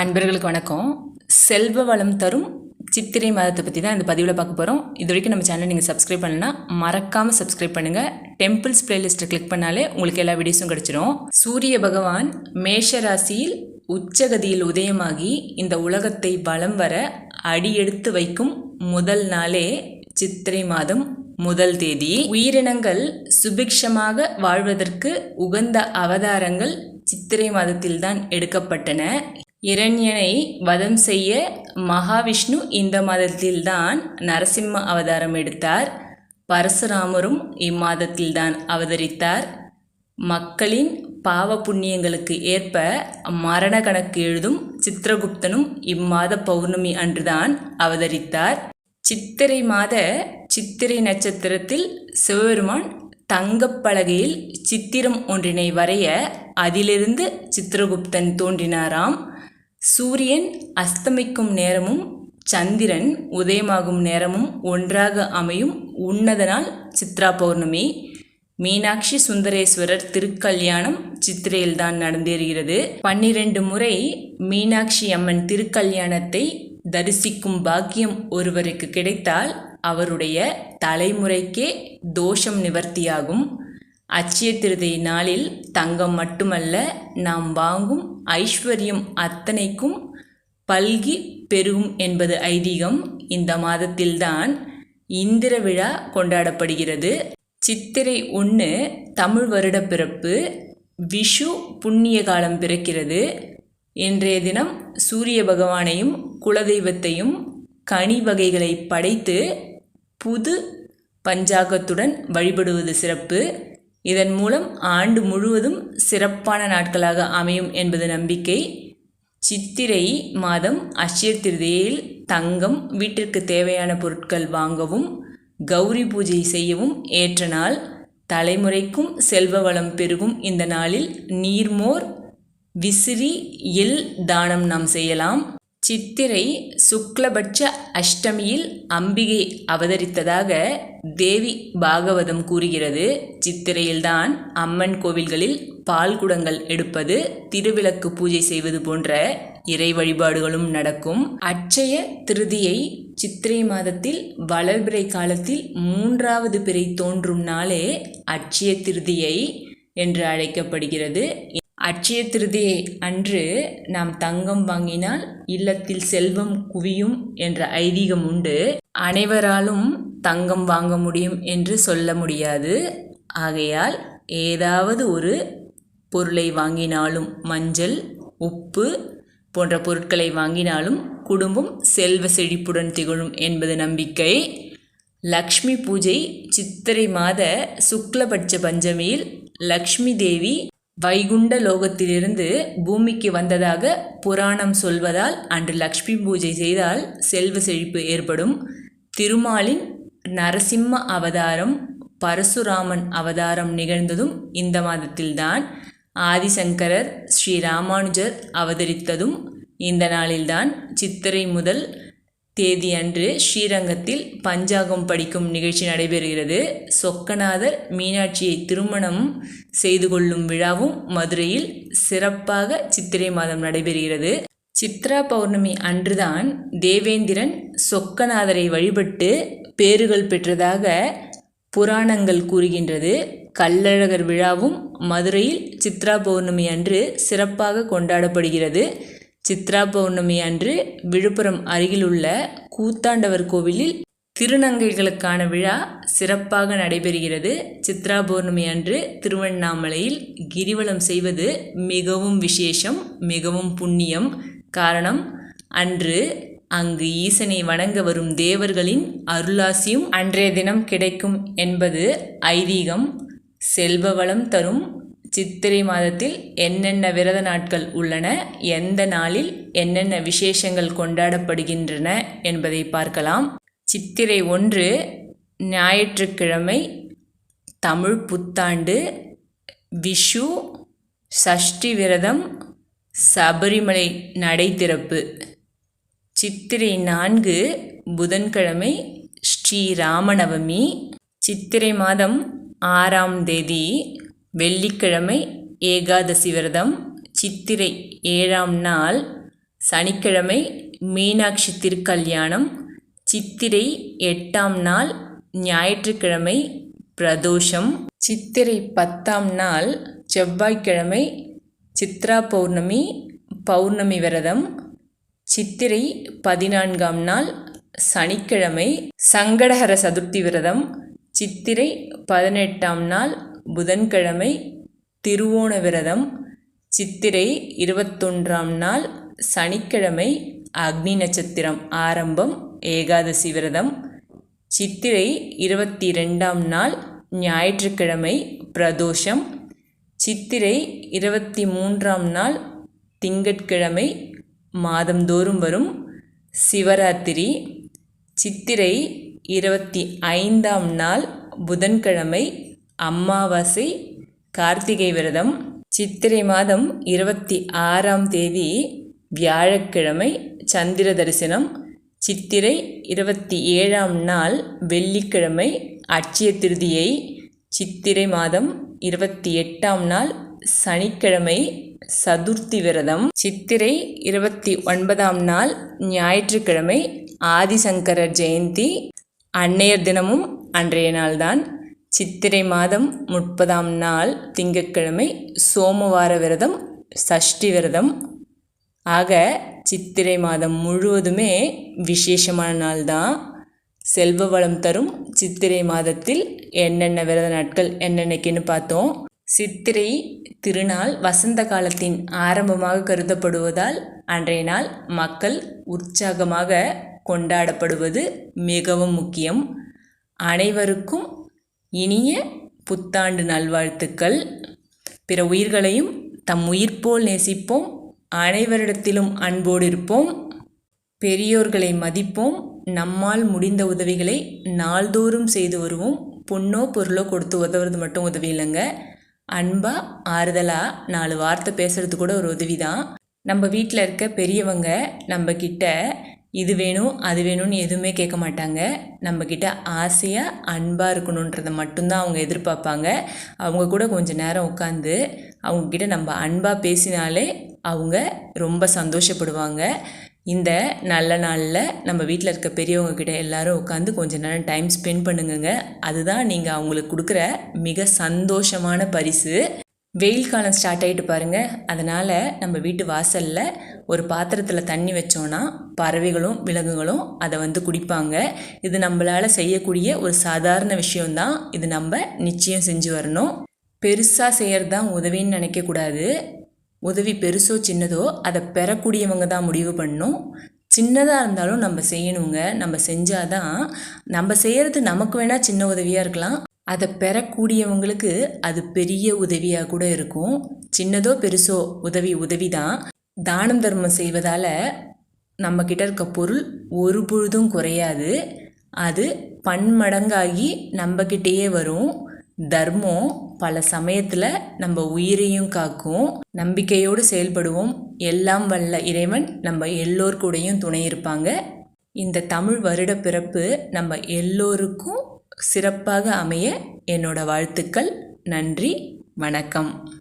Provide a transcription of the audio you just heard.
அன்பர்களுக்கு வணக்கம். செல்வ வளம் தரும் சித்திரை மாதத்தை பற்றி தான் இந்த பதிவில் பார்க்க போகிறோம் இது வரைக்கும் நம்ம சேனலை நீங்கள் சப்ஸ்கிரைப் பண்ணலன்னா மறக்காமல் சப்ஸ்கிரைப் பண்ணுங்கள் டெம்பிள்ஸ் பிளேலிஸ்ட்டை கிளிக் பண்ணாலே உங்களுக்கு எல்லா வீடியோஸும் கிடச்சிரும். சூரிய பகவான் மேஷ ராசியில் உச்சகதியில் உதயமாகி இந்த உலகத்தை வலம் வர அடியெடுத்து வைக்கும் முதல் நாளே சித்திரை மாதம் முதல் தேதி. உயிரினங்கள் சுபிக்ஷமாக வாழ்வதற்கு உகந்த அவதாரங்கள் சித்திரை மாதத்தில்தான் எடுக்கப்பட்டன. இரண்யனை வதம் செய்ய மகாவிஷ்ணு இந்த மாதத்தில்தான் நரசிம்ம அவதாரம் எடுத்தார். பரசுராமரும் இம்மாதத்தில்தான் அவதரித்தார். மக்களின் பாவ புண்ணியங்களுக்கு ஏற்ப மரண கணக்கு எழுதும் சித்திரகுப்தனும் இம்மாத பௌர்ணமி அன்றுதான் அவதரித்தார். சித்திரை மாத சித்திரை நட்சத்திரத்தில் சிவபெருமான் தங்கப்பலகையில் சித்திரம் ஒன்றினை வரைய அதிலிருந்து சித்திரகுப்தன் தோன்றினாராம். சூரியன் அஸ்தமிக்கும் நேரமும் சந்திரன் உதயமாகும் நேரமும் ஒன்றாக அமையும். உன்னத நாள் சித்ரா பௌர்ணமி. மீனாட்சி சுந்தரேஸ்வரர் திருக்கல்யாணம் சித்திரையில்தான் நடந்தேறுகிறது. பன்னிரண்டு முறை மீனாட்சி அம்மன் திருக்கல்யாணத்தை தரிசிக்கும் பாக்கியம் ஒருவருக்கு கிடைத்தால் அவருடைய தலைமுறைக்கே தோஷம் நிவர்த்தியாகும். அச்சய திருதை நாளில் தங்கம் மட்டுமல்ல நாம் வாங்கும் ஐஸ்வர்யம் அத்தனைக்கும் பல்கி பெருகும் என்பது ஐதீகம். இந்த மாதத்தில்தான் இந்திர விழா கொண்டாடப்படுகிறது. சித்திரை ஒன்று தமிழ் வருட பிறப்பு விஷு புண்ணிய காலம் பிறக்கிறது. இன்றைய தினம் சூரிய பகவானையும் குலதெய்வத்தையும் கனி வகைகளை படைத்து புது பஞ்சாகத்துடன் வழிபடுவது சிறப்பு. இதன் மூலம் ஆண்டு முழுவதும் சிறப்பான நாட்களாக அமையும் என்பது நம்பிக்கை. சித்திரை மாதம் அஷ்யர் திருதியில் தங்கம் வீட்டிற்கு தேவையான பொருட்கள் வாங்கவும் கௌரி பூஜை செய்யவும் ஏற்ற நாள். தலைமுறைக்கும் செல்வ வளம் பெருகும் இந்த நாளில் நீர்மோர் விசிறி எல் தானம் நாம் செய்யலாம். சித்திரை சுக்லபட்ச அஷ்டமியில் அம்பிகை அவதரித்ததாக தேவி பாகவதம் கூறுகிறது. சித்திரையில்தான் அம்மன் கோவில்களில் பால் குடங்கள் எடுப்பது திருவிளக்கு பூஜை செய்வது போன்ற இறை வழிபாடுகளும் நடக்கும். அட்சய திருதியை சித்திரை மாதத்தில் வளர்பிறை காலத்தில் மூன்றாவது பிறை தோன்றும் நாளே அட்சய திருதியை என்று அழைக்கப்படுகிறது. அட்சய திருதியை அன்று நாம் தங்கம் வாங்கினால் இல்லத்தில் செல்வம் குவியும் என்ற ஐதீகம் உண்டு. அனைவராலும் தங்கம் வாங்க முடியும் என்று சொல்ல முடியாது. ஆகையால் ஏதாவது ஒரு பொருளை வாங்கினாலும் மஞ்சள் உப்பு போன்ற பொருட்களை வாங்கினாலும் குடும்பம் செல்வ செழிப்புடன் திகழும் என்பது நம்பிக்கை. லக்ஷ்மி பூஜை சித்திரை மாத சுக்லபட்ச பஞ்சமியில் லக்ஷ்மி தேவி வைகுண்ட லோகத்திலிருந்து பூமிக்கு வந்ததாக புராணம் சொல்வதால் அன்று லக்ஷ்மி பூஜை செய்தால் செல்வ செழிப்பு ஏற்படும். திருமாலின் நரசிம்ம அவதாரம் பரசுராமன் அவதாரம் நிகழ்ந்ததும் இந்த மாதத்தில்தான். ஆதிசங்கரர் ஸ்ரீ ராமானுஜர் அவதரித்ததும் இந்த நாளில்தான். சித்திரை முதல் தேதி அன்று ஸ்ரீரங்கத்தில் பஞ்சாகம் படிக்கும் நிகழ்ச்சி நடைபெறுகிறது. சொக்கநாதர் மீனாட்சியை திருமணம் செய்து கொள்ளும் விழாவும் மதுரையில் சிறப்பாக சித்திரை மாதம் நடைபெறுகிறது. சித்ரா பௌர்ணமி அன்றுதான் தேவேந்திரன் சொக்கநாதரை வழிபட்டு பேறுகள் பெற்றதாக புராணங்கள் கூறுகின்றது. கள்ளழகர் விழாவும் மதுரையில் சித்ரா பௌர்ணமி அன்று சிறப்பாக கொண்டாடப்படுகிறது. சித்ரா பௌர்ணமி அன்று விழுப்புரம் அருகிலுள்ள கூத்தாண்டவர் கோவிலில் திருநங்கைகளுக்கான விழா சிறப்பாக நடைபெறுகிறது. சித்ரா பௌர்ணமி அன்று திருவண்ணாமலையில் கிரிவலம் செய்வது மிகவும் விசேஷம் மிகவும் புண்ணியம். காரணம் அன்று அங்கு ஈசனை வணங்க வரும் தேவர்களின் அருளாசியும் அன்றைய தினம் கிடைக்கும் என்பது ஐதீகம். செல்வ வளம் தரும் சித்திரை மாதத்தில் என்னென்ன விரத நாட்கள் உள்ளன எந்த நாளில் என்னென்ன விசேஷங்கள் கொண்டாடப்படுகின்றன என்பதை பார்க்கலாம். சித்திரை ஒன்று ஞாயிற்றுக்கிழமை தமிழ் புத்தாண்டு விஷு சஷ்டி விரதம் சபரிமலை நடை திறப்பு சித்திரை நான்கு புதன்கிழமை ஸ்ரீ ராமநவமி சித்திரை மாதம் ஆறாம் தேதி வெள்ளிக்கிழமை ஏகாதசி விரதம் சித்திரை ஏழாம் நாள் சனிக்கிழமை மீனாட்சி திருக்கல்யாணம் சித்திரை எட்டாம் நாள் ஞாயிற்றுக்கிழமை பிரதோஷம் சித்திரை பத்தாம் நாள் செவ்வாய்க்கிழமை சித்ரா பௌர்ணமி பௌர்ணமி விரதம் சித்திரை பதினான்காம் நாள் சனிக்கிழமை சங்கடஹர சதுர்த்தி விரதம் சித்திரை பதினெட்டாம் நாள் புதன்கிழமை திருவோண விரதம் சித்திரை இருபத்தொன்றாம் நாள் சனிக்கிழமை அக்னி நட்சத்திரம் ஆரம்பம் ஏகாதசி விரதம் சித்திரை இருபத்தி ரெண்டாம் நாள் ஞாயிற்றுக்கிழமை பிரதோஷம் சித்திரை இருபத்தி மூன்றாம் நாள் திங்கட்கிழமை மாதந்தோறும் வரும் சிவராத்திரி சித்திரை இருபத்தி ஐந்தாம் நாள் புதன்கிழமை அமாவாசை கார்த்திகை விரதம் சித்திரை மாதம் இருபத்தி ஆறாம் தேதி வியாழக்கிழமை சந்திர தரிசனம் சித்திரை இருபத்தி ஏழாம் நாள் வெள்ளிக்கிழமை அட்சய திருதியை சித்திரை மாதம் இருபத்தி எட்டாம் நாள் சனிக்கிழமை சதுர்த்தி விரதம் சித்திரை இருபத்தி ஒன்பதாம் நாள் ஞாயிற்றுக்கிழமை ஆதிசங்கரர் ஜெயந்தி அன்னையர் தினமும் அன்றைய நாள்தான். சித்திரை மாதம் முப்பதாம் நாள் திங்கட்கிழமை சோமவார விரதம் சஷ்டி விரதம். ஆக சித்திரை மாதம் முழுவதுமே விசேஷமான நாள் தான். செல்வ வளம் தரும் சித்திரை மாதத்தில் என்னென்ன விரத நாட்கள் என்னென்னக்குன்னு பார்த்தோம். சித்திரை திருநாள் வசந்த காலத்தின் ஆரம்பமாக கருதப்படுவதால் அன்றைய நாள் மக்கள் உற்சாகமாக கொண்டாடப்படுவது மிகவும் முக்கியம். அனைவருக்கும் இனிய புத்தாண்டு நல்வாழ்த்துக்கள். பிற உயிர்களையும் தம் உயிர் போல் நேசிப்போம். அனைவரிடத்திலும் அன்போடு இருப்போம். பெரியோர்களை மதிப்போம். நம்மால் முடிந்த உதவிகளை நாள்தோறும் செய்து வருவோம். பொண்ணோ பொருளோ கொடுத்து உதவுறது மட்டும் உதவி இல்லைங்க. அன்பாக ஆறுதலாக நாலு வார்த்தை பேசுகிறது கூட ஒரு உதவி தான் நம்ம வீட்டில் இருக்க பெரியவங்க நம்ம கிட்ட இது வேணும் அது வேணும்னு எதுவுமே கேட்க மாட்டாங்க. நம்மக்கிட்ட ஆசையாக அன்பாக இருக்கணுன்றதை மட்டும்தான் அவங்க எதிர்பார்ப்பாங்க. அவங்க கூட கொஞ்சம் நேரம் உட்காந்து அவங்கக்கிட்ட நம்ம அன்பாக பேசினாலே அவங்க ரொம்ப சந்தோஷப்படுவாங்க. இந்த நல்ல நாளில் நம்ம வீட்டில் இருக்க பெரியவங்க கிட்ட எல்லாரும் உட்காந்து கொஞ்ச நேரம் டைம் ஸ்பெண்ட் பண்ணுங்கங்க. அதுதான் நீங்கள் அவங்களுக்கு கொடுக்குற மிக சந்தோஷமான பரிசு. வெயில் காலம் ஸ்டார்ட் ஆகிட்டு பாருங்கள் அதனால் நம்ம வீட்டு வாசலில் ஒரு பாத்திரத்தில் தண்ணி வச்சோன்னா பறவைகளும் விலங்குகளும் அதை வந்து குடிப்பாங்க. இது நம்மளால் செய்யக்கூடிய ஒரு சாதாரண விஷயம்தான். இது நம்ம நிச்சயம் செஞ்சு வரணும். பெருசாக செய்கிறது தான் உதவின்னு நினைக்கக்கூடாது. உதவி பெருசோ சின்னதோ அதை பெறக்கூடியவங்க தான் முடிவு பண்ணும். சின்னதாக இருந்தாலும் நம்ம செய்யணுங்க. நம்ம செஞ்சாதான் நம்ம செய்கிறது நமக்கு வேணால் சின்ன உதவியாக இருக்கலாம். அதை பெறக்கூடியவங்களுக்கு அது பெரிய உதவியாக கூட இருக்கும். சின்னதோ பெருசோ உதவி உதவி தான் தானம் தர்மம் செய்வதால் நம்மக்கிட்ட இருக்க பொருள் ஒரு பொழுதும் குறையாது. அது பன்மடங்காகி நம்மக்கிட்டேயே வரும். தர்மம் பல சமயத்தில் நம்ம உயிரையும் காக்கும். நம்பிக்கையோடு செயல்படுவோம். எல்லாம் வல்ல இறைவன் நம்ம எல்லோர் கூடயும் துணை இருப்பாங்க. இந்த தமிழ் வருட பிறப்பு நம்ம எல்லோருக்கும் சிறப்பாக அமைய என்னோட வாழ்த்துக்கள். நன்றி. வணக்கம்.